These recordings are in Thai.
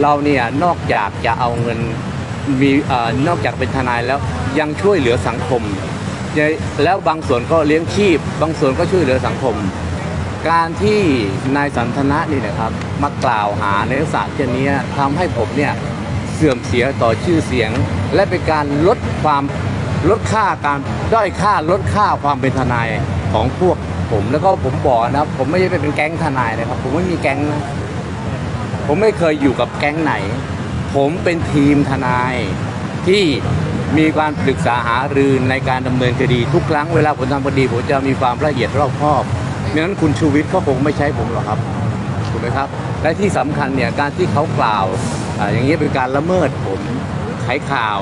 เราเนี่ยนอกจากจะเอาเงินมีนอกจากเป็นทนายแล้วยังช่วยเหลือสังคม แล้วบางส่วนก็เลี้ยงชีพ บางส่วนก็ช่วยเหลือสังคม การที่นายสันทนะนี่นะครับมากล่าวหาในลักษณะเช่นนี้ทำให้ผมเนี่ยเสื่อมเสียต่อชื่อเสียง และเป็นการลดความลดค่าการด้อยค่าลดค่าความเป็นทนายของพวกผมแล้วก็ผมบอกนะครับผมไม่ได้เป็นแก๊งทนายนะครับ ผมไม่มีแก๊งนะ ผมไม่เคยอยู่กับแก๊งไหน ผมเป็นทีมทนายที่มีการปรึกษาหารือในการดำเนินคดีทุกครั้งเวลาผมทำคดีผมจะมีความละเอียดรอบคอบดังนั้นคุณชูวิทย์ก็คงไม่ใช้ผมหรอกครับถูกไหมครับ และที่สำคัญเนี่ยการที่เขากล่าวออย่างนี้เป็นการละเมิดผมไขข่าว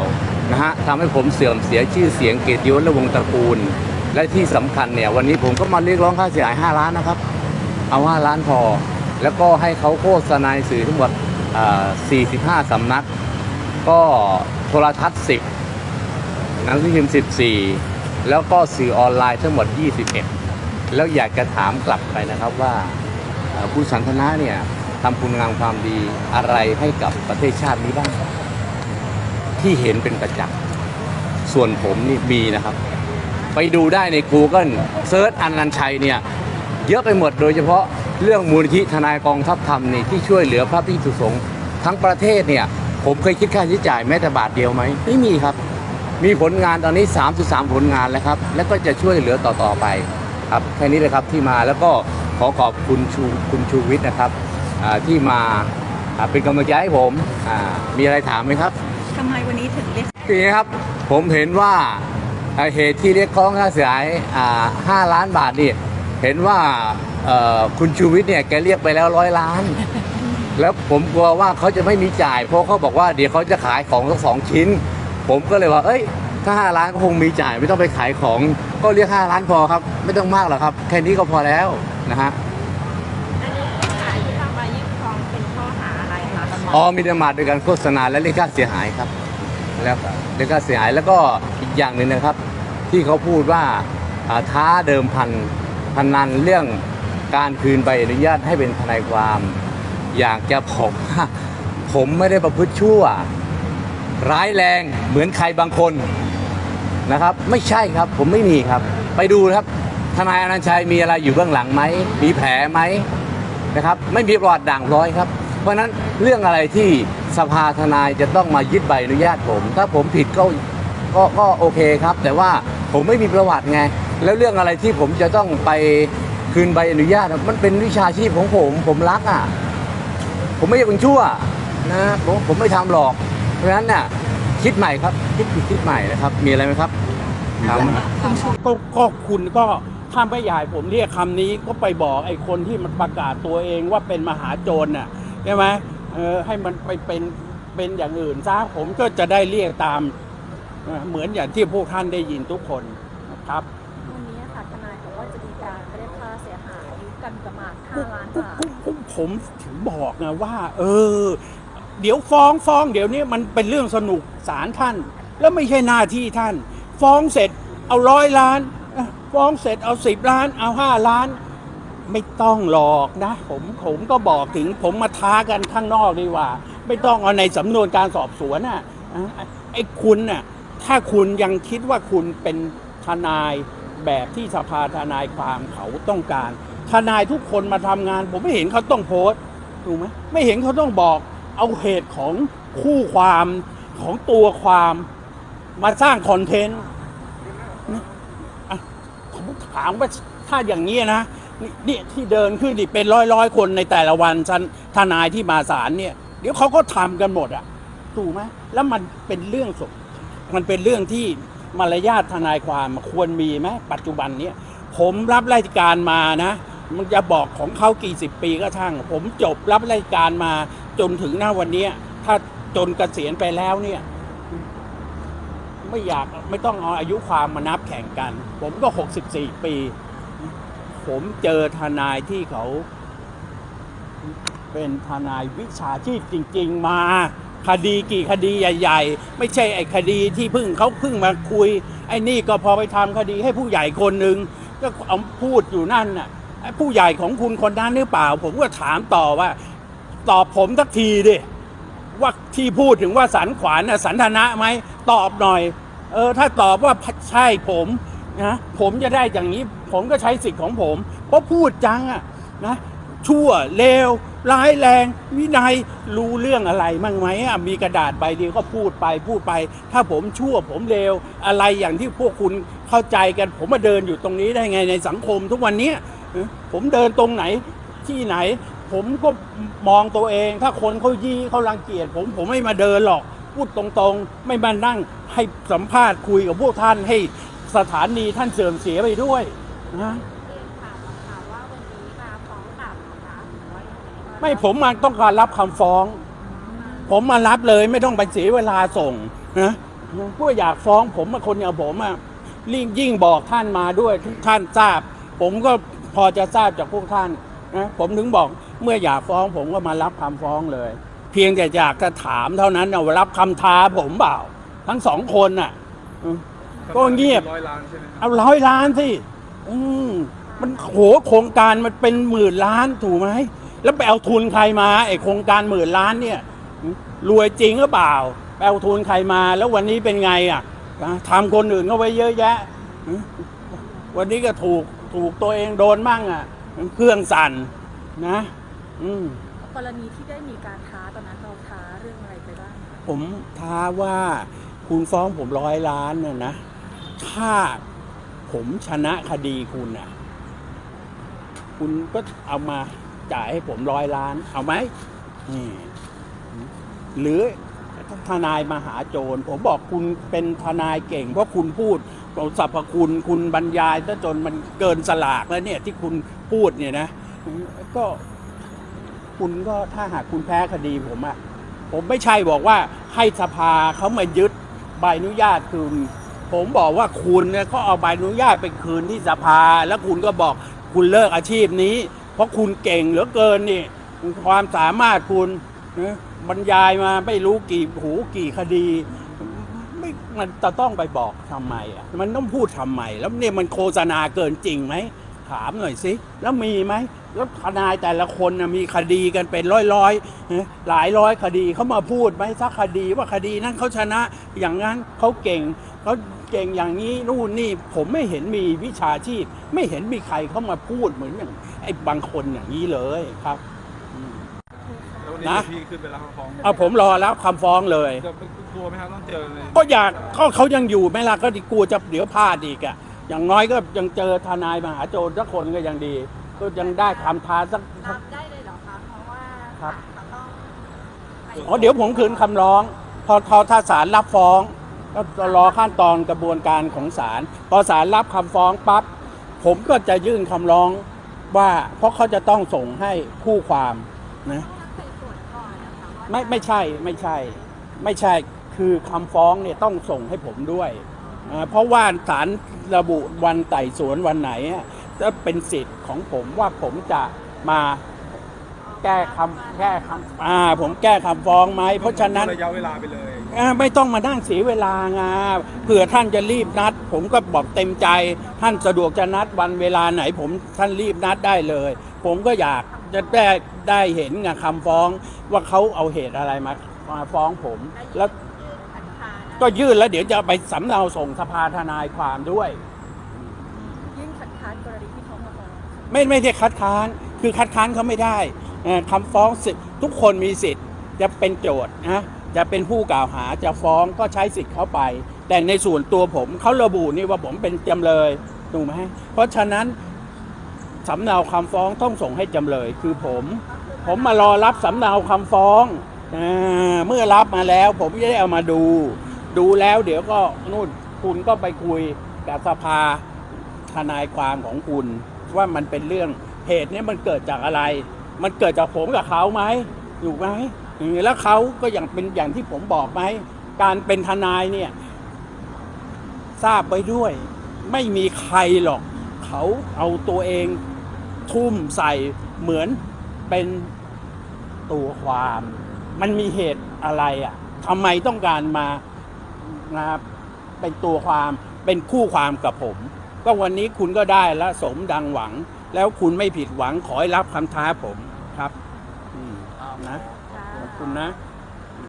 นะฮะทำให้ผมเสื่อมเสียชื่อเสียงเกียรติยศและวงตระกูล และที่สำคัญเนี่ยวันนี้ผมก็มาเรียกร้องค่าเสียหาย5ล้านนะครับ เอา 5 ล้านพอ แล้วก็ให้เขาโฆษณาสื่อทั้งหมด 45 สำนัก ก็โทรทัศน์ 10 หนังสือพิมพ์ 14 แล้วก็สื่อออนไลน์ทั้งหมด 21 แล้วอยากจะถามกลับไปนะครับว่าผู้สันทนาเนี่ยทำคุณงามความดีอะไรให้กับประเทศชาตินี้บ้าง ที่เห็นเป็นประจักษ์ส่วนผมนี่มีนะครับ ไปดูได้ใน Google เซิร์ชอันนันชัยเนี่ย เยอะไปหมดโดยเฉพาะ เรื่องมูลนิธิทนายกองทัพธรรมนี่ที่ช่วยเหลือพระภิกษุสงฆ์ทั้งประเทศเนี่ยผมเคยคิดค่าใช้จ่ายแม้แต่บาทเดียวไหมไม่มีครับ มีผลงานตอนนี้ 3.3 ผลงานแล้วครับ แล้วก็จะช่วยเหลือต่อๆไปครับแค่นี้เลยครับที่มาแล้วก็ขอขอบคุณชูคุณชูวิทย์นะครับอ่าที่มาอ่าเป็นกำลังใจให้ผมอ่ามีอะไรถามไหมครับทำไมวันนี้ถึงเรียกทีนี้ครับ ผมเห็นว่าเอ่อเหตุที่เรียกร้องค่าเสียหายอ่า5ล้านบาทนี่ เห็นว่าเอ่อคุณชูวิทย์เนี่ยแกเรียกไปแล้วร้อยล้าน แล้วผมกลัวว่าเขาจะไม่มีจ่าย เพราะเขาบอกว่าเดี๋ยวเขาจะขายของสักสองชิ้น ผมก็เลยว่า เอ้ย ถ้า5ล้านก็คงมีจ่ายไม่ต้องไปขายของ ก็เรียก5ล้านพอครับ ไม่ต้องมากหรอกครับ แค่นี้ก็พอแล้วนะฮะอันนี้ข้อหาที่ทำมายื่นฟ้องเป็นข้อหาอะไรคะอ๋อมีเดมาโดยการโฆษณาและเรียกค่าเสียหายครับ แล้วก็เรียกค่าเสียหายแล้วก็อีกอย่างหนึ่งนะครับ ที่เขาพูดว่าอ่าท้าเดิมพัน พนันเรื่องการคืนใบอนุญาตให้เป็นทนายความ อยากจะบอกผมไม่ได้ประพฤติชั่ว ร้ายแรงเหมือนใครบางคนนะครับ ไม่ใช่ครับผมไม่มีครับ ไปดูครับทนายอนันชัยมีอะไรอยู่เบื้องหลังไหมมีแผลไหมนะครับ ไม่มีประวัติด่างร้อยครับ เพราะฉะนั้นเรื่องอะไรที่สภาทนายจะต้องมายึดใบอนุญาตผม ถ้าผมผิดก็ก็ก็โอเคครับ แต่ว่าผมไม่มีประวัติไง แล้วเรื่องอะไรที่ผมจะต้องไปคืนใบอนุญาตมันเป็นวิชาชีพของผม ผมรักอะ ผมไม่ใช่คนชั่วนะผมผมไม่ทำหรอก เพราะฉะนั้นเนี่ยคิดใหม่ครับคิดผิดคิดใหม่นะครับ มีอะไรไหมครับถามก็ก็คุณก็ถ้าไม่อยากผมเรียกคำนี้ก็ไปบอกไอ้คนที่มันประกาศตัวเองว่าเป็นมหาโจรน่ะใช่ไหมเออให้มันไปเป็นเป็นอย่างอื่นซะผมก็จะได้เรียกตามเอ่อเหมือนอย่างที่พวกท่านได้ยินทุกคนนะครับ ประมาณ5ล้านก็บาทก็ก็ผมถึงบอกไงว่า เออ เดี๋ยวฟ้องฟ้องเดี๋ยวนี้มันเป็นเรื่องสนุกศาลท่าน แล้วไม่ใช่หน้าที่ท่าน ฟ้องเสร็จเอาร้อยล้าน ฟ้องเสร็จเอาสิบล้าน เอาห้าล้าน ไม่ต้องหรอกนะ ผมผมก็บอกถึงผมมาท้ากันข้างนอกดีกว่า ไม่ต้องเอาในสำนวนการสอบสวนน่ะอะไอ้คุณน่ะถ้าคุณยังคิดว่าคุณเป็นทนายแบบที่สภาทนายความเขาต้องการ ทนายทุกคนมาทำงาน ผมไม่เห็นเขาต้องโพสต์ถูกไหมไม่เห็นเขาต้องบอก เอาเหตุของคู่ความของตัวความมาสร้างคอนเทนต์นี่ผมถามว่าถ้าอย่างนี้นะนี่ที่เดินขึ้นนี่เป็นร้อยร้อยคนในแต่ละวันทนทนายที่มาศาลเนี่ย เดี๋ยวเขาก็ทำกันหมดอะถูกไหมแล้วมันเป็นเรื่องสมมันเป็นเรื่องที่มารยาททนายความควรมีไหมปัจจุบันเนี้ยผมรับราชการมานะ มันจะบอกของเขากี่สิบปีก็ช่าง ผมจบรับราชการมาจนถึงหน้าวันนี้ถ้าจนเกษียณไปแล้วเนี่ย ไม่อยากไม่ต้องเอาอายุความมานับแข่งกัน ผมก็ 64 ปี ผมเจอทนายที่เขา เป็นทนายวิชาชีพจริง ๆ มาคดีกี่คดีใหญ่ ๆ ไม่ใช่ไอ้คดีที่เพิ่งเขาเพิ่งมาคุย ไอ้นี่ก็พอไปทำคดีให้ผู้ใหญ่คนหนึ่งก็เอาพูดอยู่นั่นน่ะ ผู้ใหญ่ของคุณคนนั้นหรือเปล่า ผมก็ถามต่อว่า ตอบผมสักทีดิว่าที่พูดถึงว่าสันขวานสันทนะไหมตอบหน่อย เออ ถ้าตอบว่าใช่ผมนะผมจะได้อย่างนี้ผมก็ใช้สิทธิ์ของผม เพราะพูดจังอะนะชั่วเลวร้ายแรง วินัยรู้เรื่องอะไรมั่งไหมอะมีกระดาษใบเดียวก็พูดไปพูดไป ถ้าผมชั่วผมเลวอะไรอย่างที่พวกคุณเข้าใจกัน ผมมาเดินอยู่ตรงนี้ได้ไงในสังคมทุกวันนี้ ผมเดินตรงไหนที่ไหน ผมก็มองตัวเอง ถ้าคนเขายี่เขารังเกียจผมผมไม่มาเดินหรอกพูดตรงๆ ไม่มานั่งให้สัมภาษณ์คุยกับพวกท่านให้สถานีท่านเสื่อมเสียไปด้วยนะเรียนถามนะคะว่าวันนี้มาฟ้องกลับนะคะหรือว่ายังไงไม่ผมมาต้องการรับคำฟ้อง ผมมารับเลยไม่ต้องไปเสียเวลาส่งนะพวกอยากฟ้องผมมาคนอย่างผมอะยิ่งยิ่งบอกท่านมาด้วยทุกท่านทราบ ผมก็ พอจะทราบจากพวกท่านนะผมถึงบอกเมื่ออยากฟ้องผมก็มารับคำฟ้องเลย เพียงแต่อยากจะถามเท่านั้นนะว่ารับคำท้าผมเปล่า ทั้งสองคนน่ะอืมก็เงียบร้อยล้านใช่ไหมครับเอาร้อยล้านสิอืมมันโหโครงการมันเป็นหมื่นล้านถูกไหมแล้วไปเอาทุนใครมาไอ้โครงการหมื่นล้านเนี่ยรวยจริงหรือเปล่าไปเอาทุนใครมา แล้ววันนี้เป็นไงอะนะทำคนอื่นเขาไว้เยอะแยะอืมวันนี้ก็ถูก ถูกตัวเองโดนมั่งอะเครื่องสั่นนะ อืมกรณีที่ได้มีการท้าตอนนั้นเราท้าเรื่องอะไรไปบ้างผมท้าว่าคุณฟ้องผมร้อยล้านเนี่ยนะ ถ้าผมชนะคดีคุณน่ะ คุณก็เอามาจ่ายให้ผมร้อยล้าน เอาไหมนี่หรือทนายมหาโจร ผมบอกคุณเป็นทนายเก่ง เพราะคุณพูด สรรพคุณคุณบรรยายซะจนมันเกินสลากแล้วเนี่ยที่คุณพูดเนี่ยนะก็คุณก็ถ้าหากคุณแพ้คดีผมอะผมไม่ใช่บอกว่าให้สภาเขามายึดใบอนุญาตคืนผมบอกว่าคุณเนี่ยก็เอาใบอนุญาตไปคืนที่สภา แล้วคุณก็บอกคุณเลิกอาชีพนี้ เพราะคุณเก่งเหลือเกินนี่ความสามารถคุณนะบรรยายมาไม่รู้กี่หูกี่คดี มันจะต้องไปบอกทำไมอะมันต้องพูดทำไม แล้วเนี่ยมันโฆษณาเกินจริงไหมถามหน่อยสิ แล้วมีไหมแล้วทนายแต่ละคนนะมีคดีกันเป็นร้อยร้อยหลายร้อยคดีเขามาพูดไหมสักคดีว่าคดีนั้นเขาชนะ อย่างนั้นเขาเก่งเขาเก่งอย่างนี้นู่นนี่ผมไม่เห็นมีวิชาชีพ ไม่เห็นมีใครเข้ามาพูดเหมือนอย่างไอ้บางคนอย่างนี้เลยครับ นนี้นะพี่ขึ้นไปรับคำฟ้องเอาผมรอรับคำฟ้องเลย จะกลัวไหมครับต้องเจอเลยก็อยากก็เขายังอยู่ไหม่ล่ะก็กลัวจะเดี๋ยวพลาดอีกอะอย่างน้อยก็ยังเจอทนายมหาโจรสักคนก็ยังดี ก็ยังได้คำท้าสักรับได้เลยเหรอคะ เพราะว่าครับ ศาลเขาต้องอ๋อเดี๋ยวผมคืนคำร้อง พอพอถ้าศาลรับฟ้อง ก็รอขั้นตอนกระบวนการของศาลพอศาลรับคำฟ้องปั๊บผมก็จะยื่นคำร้องว่าเพราะเขาจะต้องส่งให้คู่ความนะ ไม่ไม่ใช่ไม่ใช่ ไม่ใช่คือคำฟ้องเนี่ยต้องส่งให้ผมด้วยอ่าเพราะว่าศาลระบุวันไต่สวนวันไหนอะจะเป็นสิทธิ์ของผมว่าผมจะมาแก้คำแก้คำอ่า ผมแก้คำฟ้องไหมเพราะฉะนั้นระยะเวลาไปเลยอ่าไม่ต้องมานั่งเสียเวลาไงเผื่อท่านจะรีบนัด ผมก็บอกเต็มใจ ท่านสะดวกจะนัดวันเวลาไหน ผมท่านรีบนัดได้เลย ผมก็อยากจะได้ ได้เห็นไงคำฟ้องว่าเขาเอาเหตุอะไรมามาฟ้องผม แล้วคัดค้านก็ยื่นแล้วเดี๋ยวจะไปสำเนาส่งสภาทนายความด้วย ยื่นคัดค้านกรณีที่เขามาฟ้องไม่ไม่ได้คัดค้าน คือคัดค้านเขาไม่ได้เอ่อคำฟ้องสิทธิ์ทุกคนมีสิทธิ์จะเป็นโจทย์นะจะเป็นผู้กล่าวหาจะฟ้องก็ใช้สิทธิ์เขาไป แต่ในส่วนตัวผมเขาระบุนี่ว่าผมเป็นจำเลยถูกไหมเพราะฉะนั้นสำเนาคำฟ้องต้องส่งให้จำเลยคือผม ผมมารอรับสำเนาคำฟ้องอเมื่อรับมาแล้ว ผมจะได้เอามาดู ดูแล้วเดี๋ยวก็นู่นคุณก็ไปคุยกับสภาทนายความของคุณ ว่ามันเป็นเรื่องเหตุนี้มันเกิดจากอะไร มันเกิดจากผมกับเขาไหมอยู่ไหมแล้วเขาก็อย่างเป็นอย่างที่ผมบอกไหมการเป็นทนายเนี่ย ทราบไว้ด้วย ไม่มีใครหรอก เขาเอาตัวเองทุ่มใส่เหมือน เป็นตัวความ มันมีเหตุอะไรอะทำไมต้องการมานะครับเป็นตัวความเป็นคู่ความกับผม ก็วันนี้คุณก็ได้แล้วสมดังหวัง แล้วคุณไม่ผิดหวังขอให้รับคำท้าผมครับอืมนะค่ะขอบคุณนะข